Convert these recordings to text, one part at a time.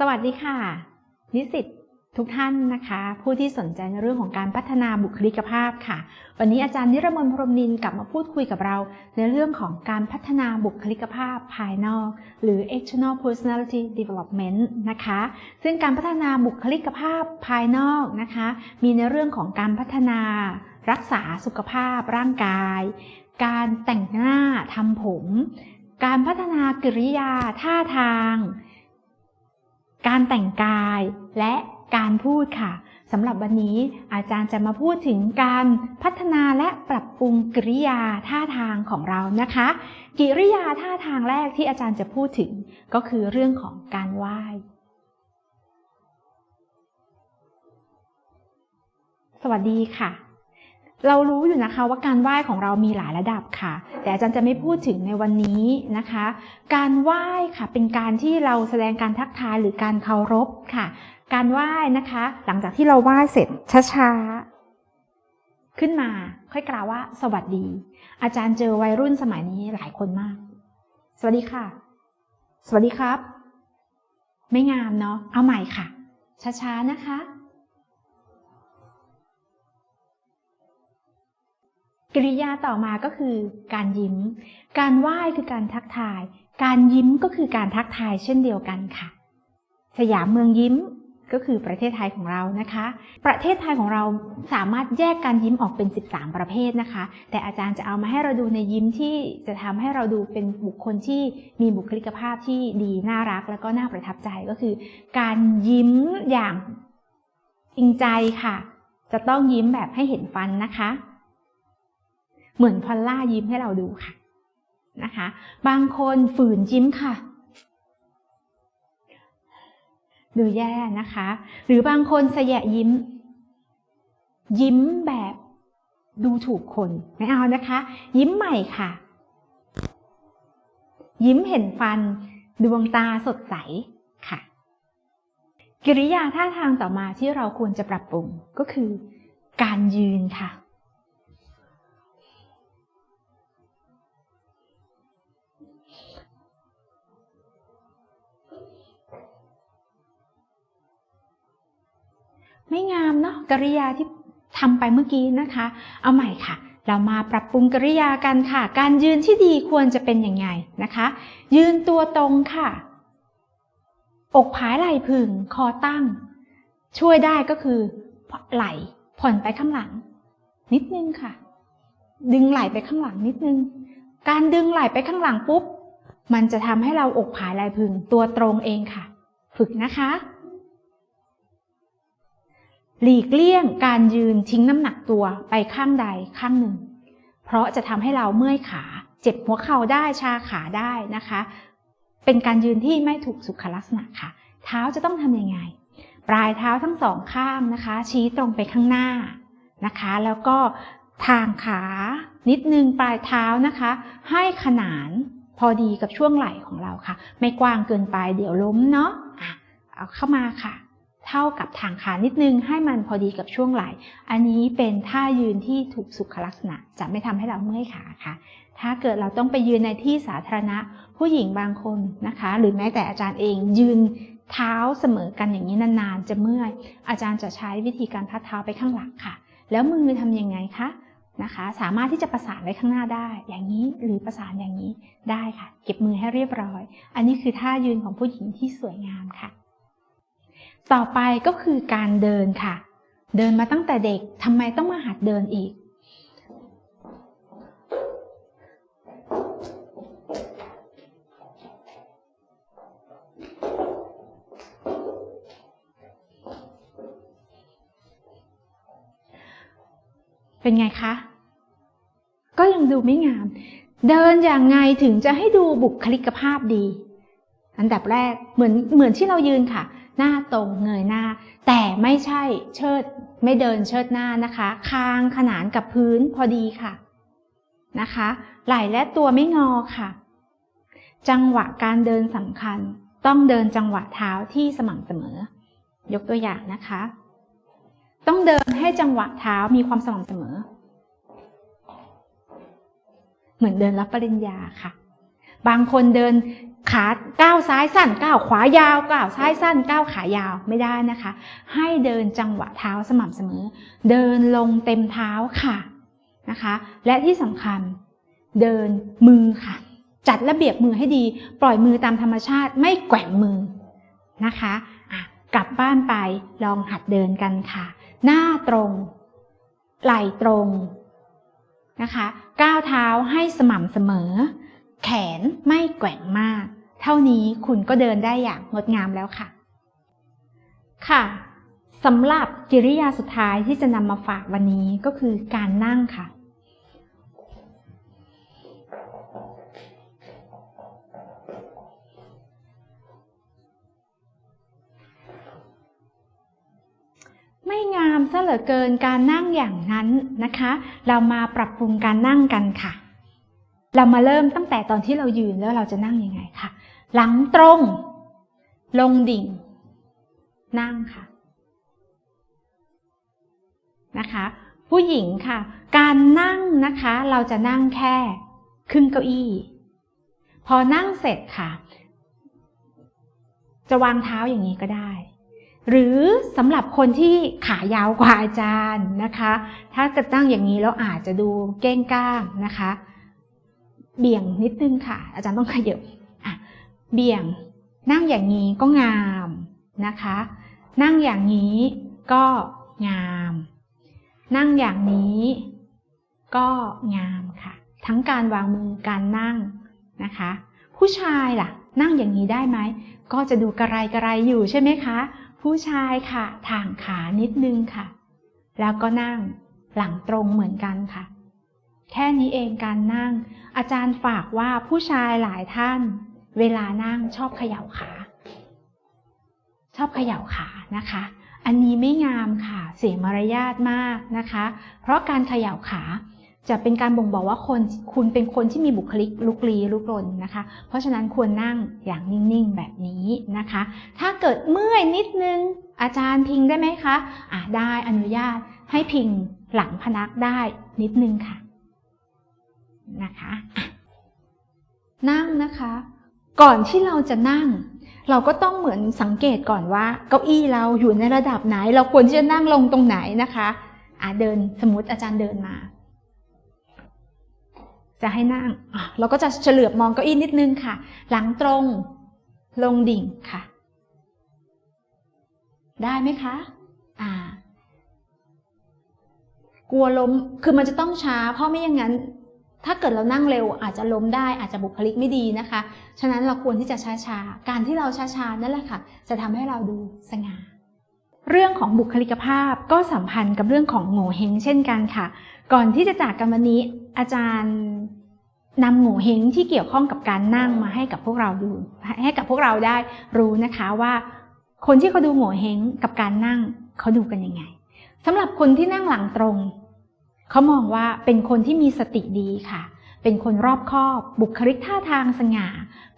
สวัสดีค่ะ นิสิตทุกท่านนะคะ ผู้ที่สนใจในเรื่องของการพัฒนาบุคลิกภาพค่ะ วันนี้อาจารย์นิรมนพรมนินทร์กลับมาพูดคุยกับเรา ในเรื่องของการพัฒนาบุคลิกภาพภายนอก หรือ external personality development นะคะ ซึ่งการพัฒนาบุคลิกภาพภายนอกนะคะ มีในเรื่องของการพัฒนารักษาสุขภาพร่างกาย การแต่งหน้าทำผม การพัฒนากริยาท่าทาง การแต่งกายและการพูดค่ะสำหรับวันนี้อาจารย์จะมาพูดถึงการพัฒนาและปรับปรุงกริยาท่าทางของเรานะคะ กิริยาท่าทางแรกที่อาจารย์จะพูดถึง ก็คือเรื่องของการไหว้สวัสดีค่ะ เรารู้อยู่นะคะว่าการไหว้ของเรามีหลายระดับค่ะ แต่อาจารย์จะไม่พูดถึงในวันนี้นะคะ การไหว้ค่ะเป็นการที่เราแสดงการทักทายหรือการเคารพค่ะ การไหว้นะคะ หลังจากที่เราไหว้เสร็จช้าๆขึ้นมาค่อยกล่าวว่า สวัสดี อาจารย์เจอวัยรุ่นสมัยนี้หลายคนมาก สวัสดีค่ะ สวัสดีครับ ไม่งามเนาะเอาใหม่ค่ะ ช้าๆนะคะ กริยาต่อมาก็คือการยิ้ม การไหว้คือการทักทาย การยิ้มก็คือการทักทายเช่นเดียวกันค่ะ สยามเมืองยิ้มก็คือประเทศไทยของเรานะคะ ประเทศไทยของเราสามารถแยกการยิ้มออกเป็น 13 ประเภทนะคะ แต่อาจารย์จะเอามาให้เราดูในยิ้มที่จะทำให้เราดูเป็นบุคคลที่มีบุคลิกภาพที่ดีน่ารัก แล้วก็น่าประทับใจก็คือ การยิ้มอย่างจริงใจค่ะ จะต้องยิ้มแบบให้เห็นฟันนะคะ เหมือนพอลล่ายิ้มให้เราดูค่ะนะคะ บางคนฝืนยิ้มค่ะ ดูแย่นะคะ หรือบางคนสยะยิ้ม ยิ้มแบบดูถูกคนไม่เอานะคะ ยิ้มใหม่ค่ะ ยิ้มเห็นฟัน ดวงตาสดใสค่ะ กิริยาท่าทางต่อมาที่เราควรจะปรับปรุงก็คือ การยืนค่ะ ไม่งามเนาะกริยาที่ทำไปเมื่อกี้นะคะ เอาใหม่ค่ะ เรามาปรับปรุงกริยากันค่ะ การยืนที่ดีควรจะเป็นยังไงนะคะ ยืนตัวตรงค่ะ อกผายไหล่ผึ่งคอตั้ง ช่วยได้ก็คือไหล่ผ่อนไปข้างหลัง นิดนึงค่ะ ดึงไหล่ไปข้างหลังนิดนึง การดึงไหล่ไปข้างหลังปุ๊บ มันจะทำให้เราอกผายไหล่ผึ่งตัวตรงเองค่ะ ฝึกนะคะ หลีกเลี่ยงการยืนทิ้งน้ำหนักตัวไปข้างใดข้างหนึ่ง เพราะจะทำให้เราเมื่อยขา เจ็บหัวเข่าได้ชาขาได้นะคะ เป็นการยืนที่ไม่ถูกสุขลักษณะค่ะ เท้าจะต้องทำยังไง ปลายเท้าทั้งสองข้างนะคะ ชี้ตรงไปข้างหน้านะคะ แล้วก็ทางขานิดนึงปลายเท้านะคะ ให้ขนานพอดีกับช่วงไหล่ของเราค่ะ ไม่กว้างเกินไปเดี๋ยวล้มเนาะะเอาเข้ามาค่ะ เท่ากับทางขานิดนึงให้มันพอดีกับช่วงไหล่ อันนี้เป็นท่ายืนที่ถูกสุขลักษณะ จะไม่ทำให้เราเมื่อยขาค่ะ ถ้าเกิดเราต้องไปยืนในที่สาธารณะ ผู้หญิงบางคนนะคะ หรือแม้แต่อาจารย์เองยืนเท้าเสมอกันอย่างนี้นานๆ จะเมื่อย อาจารย์จะใช้วิธีการพัดเท้าไปข้างหลังค่ะ แล้วมือทำยังไงคะนะคะ สามารถที่จะประสานไว้ข้างหน้าได้ อย่างนี้หรือประสานอย่างนี้ได้ค่ะ เก็บมือให้เรียบร้อย อันนี้คือท่ายืนของผู้หญิงที่สวยงามค่ะ ต่อไปก็คือการเดินค่ะ เดินมาตั้งแต่เด็กทำไมต้องมาหัดเดินอีก เป็นไงคะ ก็ยังดูไม่งาม เดินอย่างไงถึงจะให้ดูบุคลิกภาพดี อันดับแรกเหมือนเหมือนที่เรายืนค่ะ หน้าตรงเงยหน้า แต่ไม่ใช่เชิดไม่เดินเชิดหน้านะคะ คางขนานกับพื้นพอดีค่ะนะคะ ไหล่และตัวไม่งอค่ะ จังหวะการเดินสำคัญ ต้องเดินจังหวะเท้าที่สม่ำเสมอ ยกตัวอย่างนะคะ ต้องเดินให้จังหวะเท้ามีความสม่ำเสมอ เหมือนเดินรับปริญญาค่ะ บางคนเดินขาก้าวซ้ายสั้นก้าวขวายาวก้าวซ้ายสั้นก้าวขายาวไม่ได้นะคะ ให้เดินจังหวะเท้าสม่ำเสมอ เดินลงเต็มเท้าค่ะนะคะ และที่สำคัญเดินมือค่ะ จัดระเบียบมือให้ดี ปล่อยมือตามธรรมชาติไม่แกว่งมือนะคะะกลับบ้านไปลองหัดเดินกันค่ะ หน้าตรง ไหล่ตรงนะคะ ก้าวเท้าให้สม่ำเสมอ แขนไม่แกว่งมาก เท่านี้คุณก็เดินได้อย่างงดงามแล้วค่ะ ค่ะสำหรับกิริยาสุดท้ายที่จะนำมาฝากวันนี้ก็คือการนั่งค่ะ ไม่งามซะเหลือเกินการนั่งอย่างนั้นนะคะ เรามาปรับปรุงการนั่งกันค่ะ เรามาเริ่มตั้งแต่ตอนที่เรายืนแล้วเราจะนั่งยังไงค่ะ หลังตรง ลงดิ่ง นั่งค่ะ นะคะ ผู้หญิงค่ะ การนั่งนะคะ เราจะนั่งแค่ครึ่งเก้าอี้ พอนั่งเสร็จค่ะ จะวางเท้าอย่างนี้ก็ได้ หรือสำหรับคนที่ขายาวกว่าอาจารย์นะคะ ถ้าเกิดนั่งอย่างนี้แล้วอาจจะดูเก้งก้างนะคะ เบี่ยงนิดนึงค่ะ อาจารย์ต้องขยับอะเบี่ยง นั่งอย่างนี้ก็งามนะคะ นั่งอย่างนี้ก็งาม นั่งอย่างนี้ก็งามค่ะ ทั้งการวางมือการนั่งนะคะ ผู้ชายล่ะ นั่งอย่างนี้ได้ไหม ก็จะดูกระไรกระไรอยู่ใช่ไหมคะ ผู้ชายค่ะถ่างขานิดนึงค่ะ แล้วก็นั่งหลังตรงเหมือนกันค่ะ แค่นี้เองการนั่ง อาจารย์ฝากว่าผู้ชายหลายท่าน เวลานั่งชอบเขย่าขา ชอบเขย่าขานะคะ อันนี้ไม่งามค่ะ เสียมารยาทมากนะคะ เพราะการเขย่าขาจะเป็นการบ่งบอกว่าคนคุณเป็นคนที่มีบุคลิกลุกลี้ลุกลนนะคะ เพราะฉะนั้นควรนั่งอย่างนิ่งๆแบบนี้นะคะ ถ้าเกิดเมื่อยนิดนึงอาจารย์พิงได้ไหมคะอะได้อนุญาตให้พิงหลังพนักได้นิดนึงค่ะ นะคะ นั่งนะคะ ก่อนที่เราจะนั่ง เราก็ต้องเหมือนสังเกตก่อนว่า เก้าอี้เราอยู่ในระดับไหน เราควรที่จะนั่งลงตรงไหนนะคะอะเดินสมมติอาจารย์เดินมา จะให้นั่งเราก็จะเฉลือบมองเก้าอี้นิดนึงค่ะ หลังตรงลงดิ่งค่ะ ได้ไหมคะ อ่า กลัวล้มคือมันจะต้องช้า เพราะไม่อย่างนั้น ถ้าเกิดเรานั่งเร็วอาจจะล้มได้อาจจะบุคลิกไม่ดีนะคะ ฉะนั้นเราควรที่จะช้าๆ การที่เราช้าๆนั่นแหละค่ะ จะทำให้เราดูสง่า เรื่องของบุคลิกภาพก็สัมพันธ์กับเรื่องของโง่เฮงเช่นกันค่ะ ก่อนที่จะจากกันวันนี้อาจารย์นำโง่เฮงที่เกี่ยวข้องกับการนั่งมาให้กับพวกเราดู ให้กับพวกเราได้รู้นะคะว่า คนที่เขาดูโง่เฮงกับการนั่งเขาดูกันยังไงสำหรับคนที่นั่งหลังตรง เขามองว่าเป็นคนที่มีสติดีค่ะ เป็นคนรอบคอบ บุคลิกท่าทางสง่า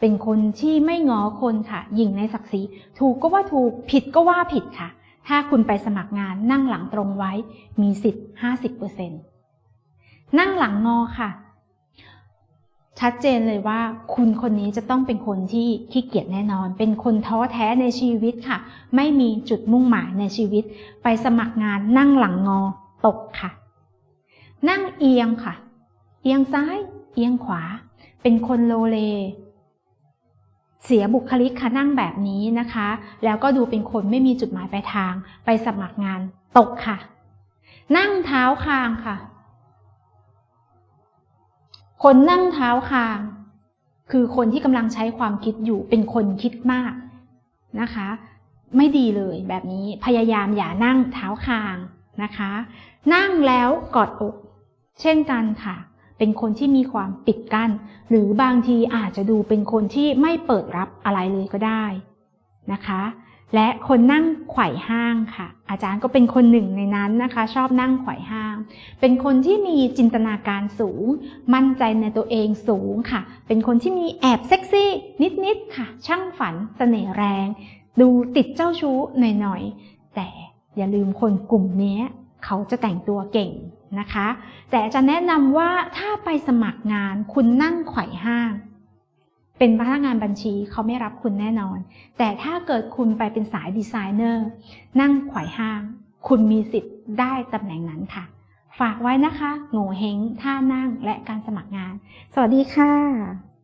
เป็นคนที่ไม่ง้อคนค่ะ ยิ่งในศักดิ์ศรี ถูกก็ว่าถูก ผิดก็ว่าผิดค่ะ ถ้าคุณไปสมัครงานนั่งหลังตรงไว้ มีสิทธิ์ 50%นั่งหลังงอค่ะ ชัดเจนเลยว่า คุณคนนี้จะต้องเป็นคนที่ขี้เกียจแน่นอน เป็นคนท้อแท้ในชีวิตค่ะ ไม่มีจุดมุ่งหมายในชีวิต ไปสมัครงานนั่งหลังงอตกค่ะ นั่งเอียงค่ะ เอียงซ้าย เอียงขวา เป็นคนโลเล เสียบุคลิกค่ะนั่งแบบนี้นะคะ แล้วก็ดูเป็นคนไม่มีจุดหมายปลายทาง ไปสมัครงานตกค่ะ นั่งเท้าคางค่ะ คนนั่งเท้าคาง คือคนที่กำลังใช้ความคิดอยู่เป็นคนคิดมากนะคะ ไม่ดีเลยแบบนี้พยายามอย่านั่งเท้าคางนะคะ นั่งแล้วกอดอก เช่นกันค่ะ เป็นคนที่มีความปิดกั้น หรือบางทีอาจจะดูเป็นคนที่ไม่เปิดรับอะไรเลยก็ได้นะคะ และคนนั่งไขว่ห้างค่ะ อาจารย์ก็เป็นคนหนึ่งในนั้นนะคะ ชอบนั่งไขว่ห้าง เป็นคนที่มีจินตนาการสูง มั่นใจในตัวเองสูงค่ะ เป็นคนที่มีแอบเซ็กซี่นิดๆค่ะ ช่างฝันเสน่ห์แรง ดูติดเจ้าชู้หน่อยๆแต่อย่าลืมคนกลุ่มนี้เขาจะแต่งตัวเก่ง นะคะ แต่จะแนะนำว่าถ้าไปสมัครงานคุณนั่งไขว่ห้าง เป็นพนักงานบัญชีเขาไม่รับคุณแน่นอน แต่ถ้าเกิดคุณไปเป็นสายดีไซเนอร์นั่งไขว่ห้าง คุณมีสิทธิ์ได้ตำแหน่งนั้นค่ะ ฝากไว้นะคะ โง่เฮงท่านั่งและการสมัครงาน สวัสดีค่ะ